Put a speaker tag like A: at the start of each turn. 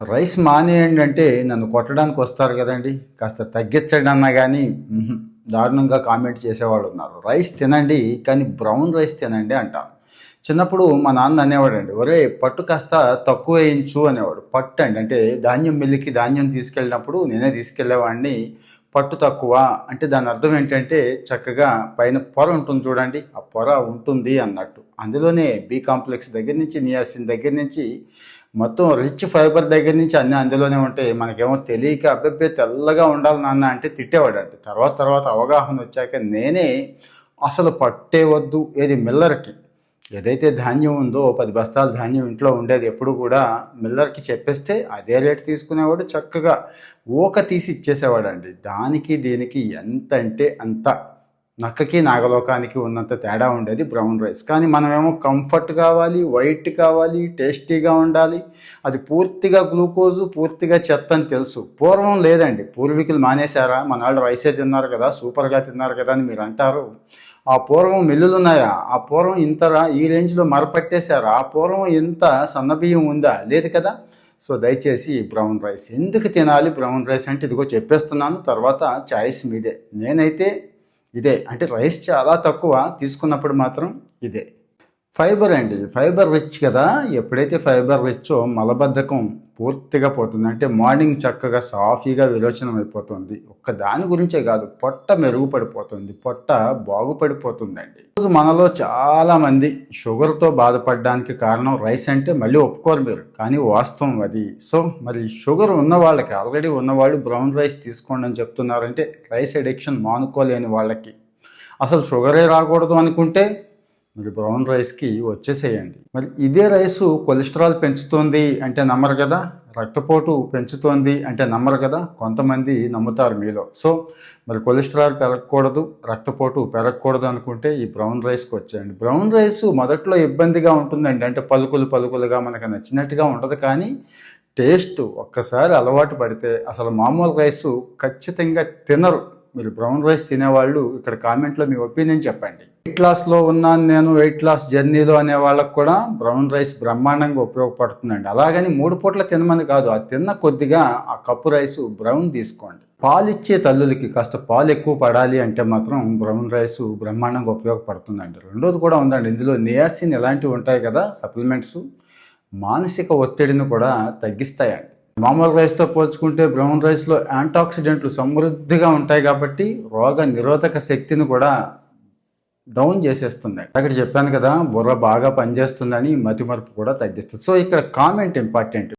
A: Rice మానేయండి అంటే నన్ను కొట్టడానికి వస్తారు కదండి. కాస్త తగ్గించండి అన్నా కానీ దారుణంగా కామెంట్ చేసేవాళ్ళు ఉన్నారు. రైస్ తినండి కానీ బ్రౌన్ రైస్ తినండి అంటాను చిన్నప్పుడు మా నాన్న అనేవాడండి ఒరే పట్టు కాస్త తక్కువ వేయించు అనేవాడు. పట్టు అండి అంటే ధాన్యం మిల్లికి ధాన్యం తీసుకెళ్ళినప్పుడు నేనే తీసుకెళ్ళేవాడిని పట్టు తక్కువ అంటే దాని అర్థం ఏంటంటే చక్కగా పైన పొర ఉంటుంది చూడండి ఆ పొర ఉంటుంది అన్నట్టు. అందులోనే బి కాంప్లెక్స్ దగ్గర నుంచి నియాసిన్ దగ్గర నుంచి మొత్తం రిచ్ ఫైబర్ దగ్గర నుంచి అన్నీ అందులోనే ఉంటాయి మనకేమో తెలియక అబ్బాయి తెల్లగా ఉండాలి నాన్న అంటే తిట్టేవాడు అంటే తర్వాత తర్వాత అవగాహన వచ్చాక నేనే అసలు పట్టే వద్దు ఏది మిల్లర్కి. ఏదైతే ధాన్యం ఉందో పది బస్తాల ధాన్యం ఇంట్లో ఉండేది ఎప్పుడు కూడా మిల్లర్కి చెప్పేస్తే అదే రేటు తీసుకునేవాడు చక్కగా. ఊక తీసి ఇచ్చేసేవాడు అండి దానికి దీనికి ఎంత అంటే అంత. నక్కకి నాగలోకానికి ఉన్నంత తేడా ఉండేది బ్రౌన్ రైస్. కానీ మనమేమో కంఫర్ట్ కావాలి వైట్ కావాలి టేస్టీగా ఉండాలి అది పూర్తిగా గ్లూకోజు పూర్తిగా చెత్త అని తెలుసు. పూర్వం లేదండి. పూర్వీకులు మానేశారా? మన వాళ్ళు రైసే తిన్నారు కదా సూపర్గా తిన్నారు కదా అని మీరు అంటారు. ఆ పూర్వం మిల్లులు ఉన్నాయా? ఆ పూర్వం ఇంతరా ఈ రేంజ్లో మరపట్టేశారా? ఆ పూర్వం ఇంత సన్నబియ్యం ఉందా? లేదు కదా. సో దయచేసి బ్రౌన్ రైస్. ఎందుకు తినాలి బ్రౌన్ రైస్ అంటే ఇదిగో చెప్పేస్తున్నాను. తర్వాత చాయిస్ మీదే. నేనైతే ఇదే. అంటే రైస్ చాలా తక్కువ తీసుకున్నప్పుడు మాత్రం ఇదే. ఫైబర్ అండి. ఫైబర్ రిచ్ కదా. ఎప్పుడైతే ఫైబర్ రిచ్చో మలబద్ధకం పూర్తిగా పోతుంది అంటే మార్నింగ్ చక్కగా సాఫీగా విరోచనం అయిపోతుంది ఒక్క దాని గురించే కాదు పొట్ట మెరుగుపడిపోతుంది. పొట్ట బాగుపడిపోతుందండి. ఈరోజు మనలో చాలామంది షుగర్తో బాధపడడానికి కారణం రైస్ అంటే మళ్ళీ ఒప్పుకోరు మీరు కానీ వాస్తవం అది. సో మరి షుగర్ ఉన్న వాళ్ళకి ఆల్రెడీ ఉన్నవాళ్ళు బ్రౌన్ రైస్ తీసుకోండి అని చెప్తున్నారంటే రైస్ అడిక్షన్ మానుకోలేని వాళ్ళకి. అసలు షుగరే రాకూడదు అనుకుంటే మరి బ్రౌన్ రైస్కి వచ్చేసేయండి. మరి ఇదే రైసు కొలెస్ట్రాల్ పెంచుతోంది అంటే నమ్మరు కదా? రక్తపోటు పెంచుతోంది అంటే నమ్మరు కదా? కొంతమంది నమ్ముతారు మీలో. సో మరి కొలెస్ట్రాల్ పెరగకూడదు రక్తపోటు పెరగకూడదు అనుకుంటే ఈ బ్రౌన్ రైస్కి వచ్చేయండి. బ్రౌన్ రైస్ మొదట్లో ఇబ్బందిగా ఉంటుందండి. అంటే పలుకులు పలుకులుగా మనకు నచ్చినట్టుగా ఉండదు కానీ టేస్ట్ ఒక్కసారి అలవాటు పడితే అసలు మామూలు రైస్ ఖచ్చితంగా తినరు. మీరు బ్రౌన్ రైస్ తినేవాళ్ళు ఇక్కడ కామెంట్లో మీ ఒపీనియన్ చెప్పండి. వెయిట్ లాస్లో ఉన్నాను నేను వెయిట్ లాస్ జర్నీలో అనే వాళ్ళకు కూడా బ్రౌన్ రైస్ బ్రహ్మాండంగా ఉపయోగపడుతుందండి. అలాగని మూడు పూట్ల తినమని కాదు ఆ తిన్న కొద్దిగా ఆ కప్పు రైస్ బ్రౌన్ తీసుకోండి. పాలు ఇచ్చే తల్లులకి కాస్త పాలు ఎక్కువ పడాలి అంటే మాత్రం బ్రౌన్ రైస్ బ్రహ్మాండంగా ఉపయోగపడుతుందండి. రెండోది కూడా ఉందండి ఇందులో నియాసిన్ ఇలాంటివి ఉంటాయి కదా సప్లిమెంట్స్ మానసిక ఒత్తిడిని కూడా తగ్గిస్తాయండి. మామూలు రైస్తో పోల్చుకుంటే బ్రౌన్ రైస్లో యాంటాక్సిడెంట్లు సమృద్ధిగా ఉంటాయి కాబట్టి రోగ నిరోధక శక్తిని కూడా డౌన్ చేసేస్తుంది. అక్కడ చెప్పాను కదా బుర్ర బాగా పనిచేస్తుందని మతిమరుపు కూడా తగ్గిస్తుంది. సో ఇక్కడ కామెంట్ ఇంపార్టెంట్.